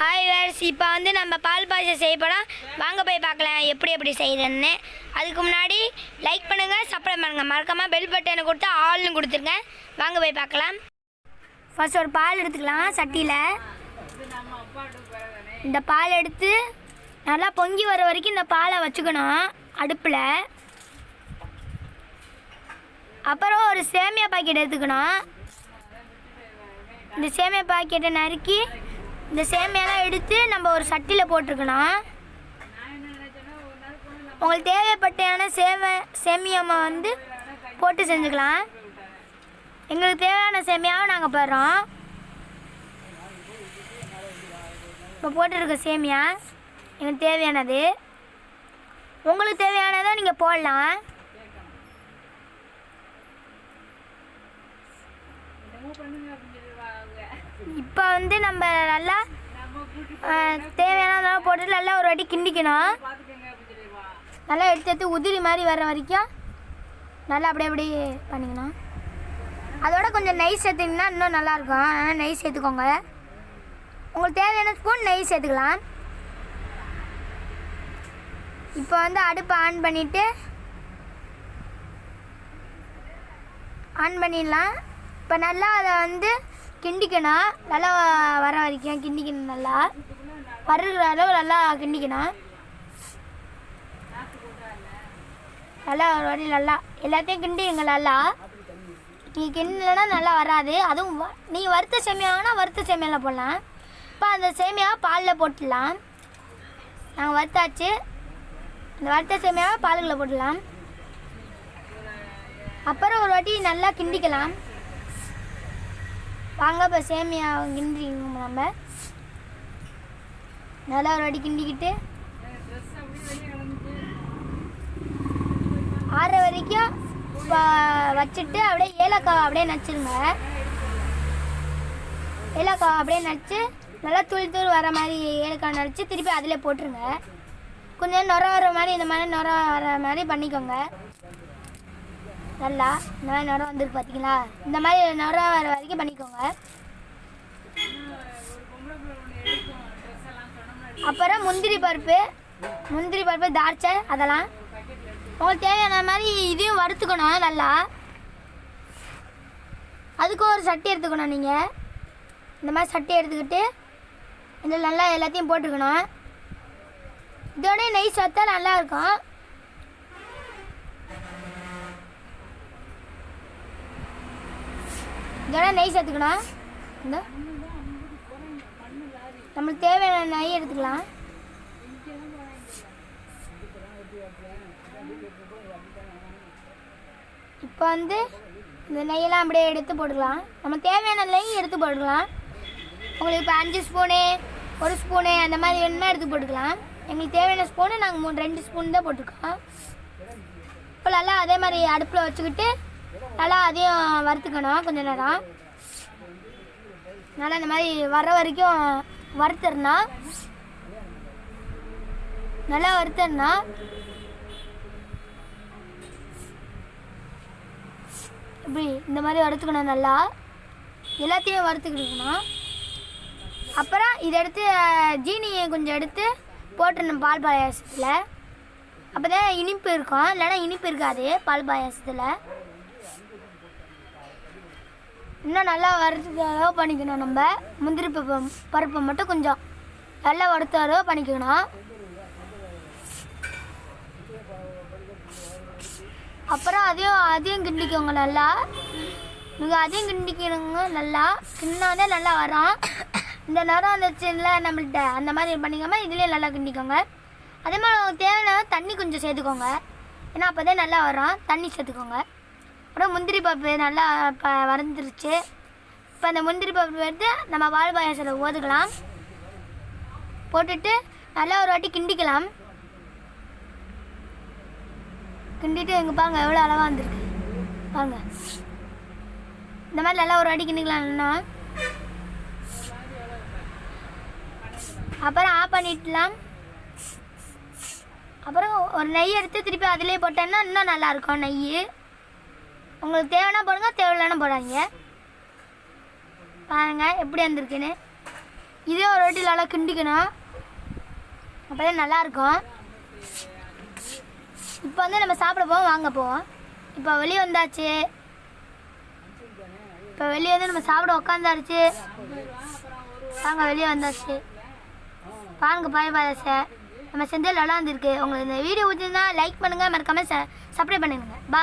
Hi verse இப்போ வந்து நம்ம பால் பாயசம் செய்ய வாங்க போய் பார்க்கலாம் எப்படி எப்படி செய்கிறேன்னு அதுக்கு முன்னாடி லைக் பண்ணுங்கள் சப்ஸ்கிரைப் பண்ணுங்கள் மறக்காமல் பெல் பட்டனை கொடுத்து ஆள்னு கொடுத்துருங்க. வாங்க போய் பார்க்கலாம். ஃபர்ஸ்ட் ஒரு பால் எடுத்துக்கலாம் சட்டியில். இந்த பால் எடுத்து நல்லா பொங்கி வர வரைக்கும் இந்த பாலை வச்சுக்கணும் அடுப்பில். அப்புறம் ஒரு சேமியா பாக்கெட் எடுத்துக்கணும். இந்த சேமியா பாக்கெட்டை நறுக்கி இந்த சேமியாலாம் எடுத்து நம்ம ஒரு சட்டியில் போட்டிருக்கணும். உங்களுக்கு தேவைப்பட்டான சேவை சேமியாவை வந்து போட்டு செஞ்சுக்கலாம். எங்களுக்கு தேவையான சேமியாவை நாங்கள் போடுறோம். இப்போ போட்டிருக்க சேமியா எங்களுக்கு தேவையானது. உங்களுக்கு தேவையானதை நீங்கள் போடலாம். இப்போ வந்து நம்ம நல்லா தேவையானதெல்லாம் போட்டு நல்லா ஒரு வாட்டி கிண்டிக்கணும். நல்லா எடுத்து எடுத்து உதிரி மாதிரி வர்ற வரைக்கும் நல்லா அப்படியே அப்படியே பண்ணிக்கணும். அதோட கொஞ்சம் நெய் சேர்த்திங்கன்னா இன்னும் நல்லாயிருக்கும். அதனால் நெய் சேர்த்துக்கோங்க. உங்களுக்கு தேவையான ஸ்பூன் நெய் சேர்த்துக்கலாம். இப்போ வந்து அடுப்பை ஆன் பண்ணிவிட்டு ஆன் பண்ணிடலாம். இப்போ நல்லா அதை வந்து கிண்டிக்கணும். நல்லா வர வரைக்கும் கிண்டிக்கணும் நல்லா. வறுக்கிற அளவு நல்லா கிண்டிக்கணும். நல்லா ஒரு வாட்டி நல்லா எல்லாத்தையும் கிண்டிங்க நல்லா. நீ கிண்டலைன்னா நல்லா வராது. அதுவும் வ- நீ வறுத்த சேமியானா வறுத்த சேமியாவில் போடலாம். இப்போ அந்த சேமியாவை பாலில் போட்டுடலாம். நாங்கள் வறுத்தாச்சு. இந்த வறுத்த சேமியாவை பாலுக்குள்ளே போட்டுடலாம். அப்புறம் ஒரு வாட்டி நல்லா கிண்டிக்கலாம். வாங்க இப்போ சேமியா கிண்டிங்க நம்ம. நல்லா ஒரு வாட்டி கிண்டிக்கிட்டு. ஆற வரைக்கும் வச்சுட்டு அப்படியே ஏலக்காய் அப்படியே நச்சுருங்க. ஏலக்காய் அப்படியே நச்சு நல்லா தூள் தூள் வர மாதிரி ஏலக்காய் நடிச்சு திருப்பி அதிலே போட்டுருங்க. கொஞ்சம் நுர வர மாதிரி இந்த மாதிரி நுர வர மாதிரி பண்ணிக்கோங்க. நல்லா இந்த மாதிரி நுர வந்துருக்கு பார்த்தீங்களா? இந்த மாதிரி நுர வர வரைக்கும் பண்ணிக்கோங்க. அப்புறம் முந்திரி பருப்பு முந்திரி பருப்பு தார்ச்சை அதெல்லாம். உங்களுக்கு தேவையான மாதிரி இதையும் வறுத்துக்கணும் நல்லா. அதுக்கும் ஒரு சட்டி எடுத்துக்கணும் நீங்கள் இந்த மாதிரி சட்டி எடுத்துக்கிட்டு இதில் நல்லா எல்லாத்தையும் போட்டுக்கணும். இதோடய நெய் சத்தா நல்லாயிருக்கும் இருக்கும் நெய் சேர்த்துக்கணும்? இந்த. நம்மளுக்கு தேவையான நெய் எடுத்துக்கலாம். இப்போ வந்து இந்த நெய்யெல்லாம் அப்படியே எடுத்து போட்டுக்கலாம். நம்ம தேவையான நெய் எடுத்து போட்டுக்கலாம். உங்களுக்கு இப்போ அஞ்சு ஸ்பூனு ஒரு ஸ்பூனு அந்த மாதிரி வேணுமா எடுத்து போட்டுக்கலாம். எங்களுக்கு தேவையான ஸ்பூனு நாங்கள் மூணு ரெண்டு ஸ்பூன் தான் போட்டிருக்கோம். இப்போ நல்லா அதே மாதிரி அடுப்பில் வச்சுக்கிட்டு நல்லா அதையும் வறுத்துக்கணும் கொஞ்ச நேரம். நல்லா இந்த மாதிரி வர வரைக்கும் வறுத்துறணும் நல்லா வறுத்துறணும் இப்படி இந்த மாதிரி வறுத்துக்கணும் நல்லா. எல்லாத்தையும் வறுத்துக்கிட்டுக்கணும் அப்புறம் இதை எடுத்து ஜீனியை கொஞ்சம் எடுத்து போட்டுடணும் பால் பாயாசத்தில். அப்போ தான் இனிப்பு இருக்கும். இல்லைன்னா இனிப்பு இருக்காது பால் பாயாசத்தில். இன்னும் நல்லா வறுத்துக்க அளவு பண்ணிக்கணும் நம்ம. முந்திரி பருப்பு பருப்பை மட்டும் கொஞ்சம் நல்லா வறுத்த அளவு பண்ணிக்கணும். அப்புறம் அதையும் அதையும் கிண்டிக்கோங்க நல்லா. நீங்கள் அதையும் கிண்டிக்கணுங்க நல்லா. கிண்ணாதே நல்லா வரும். இந்த நேரம் வந்துச்சுல நம்மள்கிட்ட அந்த மாதிரி பண்ணிக்காம இதுலேயே நல்லா கிண்டிக்கோங்க. அதே மாதிரி உங்களுக்கு தேவையான தண்ணி கொஞ்சம் சேர்த்துக்கோங்க. ஏன்னா அப்போ தான் நல்லா வரும். தண்ணி சேர்த்துக்கோங்க. அப்புறம் முந்திரி பருப்பு நல்லா இப்போ வறந்துருச்சு இப்போ அந்த முந்திரி பருப்பு எடுத்து நம்ம வால் பாயாசத்தில் ஊதுக்கலாம். போட்டுட்டு நல்லா ஒரு வாட்டி கிண்டிக்கலாம். கிண்டிட்டு எங்கள் பாருங்க எவ்வளோ அழகாக வந்திருக்கு. பாருங்க. இந்த மாதிரி நல்லா ஒரு வாட்டி கிண்டிக்கலாம்னா அப்புறம் ஆஃப் பண்ணிடலாம். அப்புறம் ஒரு நெய் எடுத்து திருப்பி அதிலே போட்டேன்னா இன்னும் நல்லாயிருக்கும் நெய். உங்களுக்கு தேவைன்னா போடுங்க தேவையில்லைன்னா போடாதீங்க. பாருங்க எப்படி வந்திருக்குன்னு. இதே ஒரு வாட்டி நல்லா கிண்டிக்கணும். அப்போ தான் நல்லாயிருக்கும் இப்போ வந்து நம்ம சாப்பிட போவோம் வாங்க போவோம். இப்போ வெளியே வந்தாச்சு. இப்போ வெளியே வந்து நம்ம சாப்பிட உக்காந்தாருச்சு வாங்க வெளியே வந்தாச்சு. பாருங்க பாய் பாதசை நம்ம செஞ்சது நல்லா இருந்திருக்கு உங்களுக்கு இந்த வீடியோ பிடிச்சிருந்தா லைக் பண்ணுங்கள் மறக்காமல் ச சப்ஸ்கிரைப் பண்ணிடுங்க பா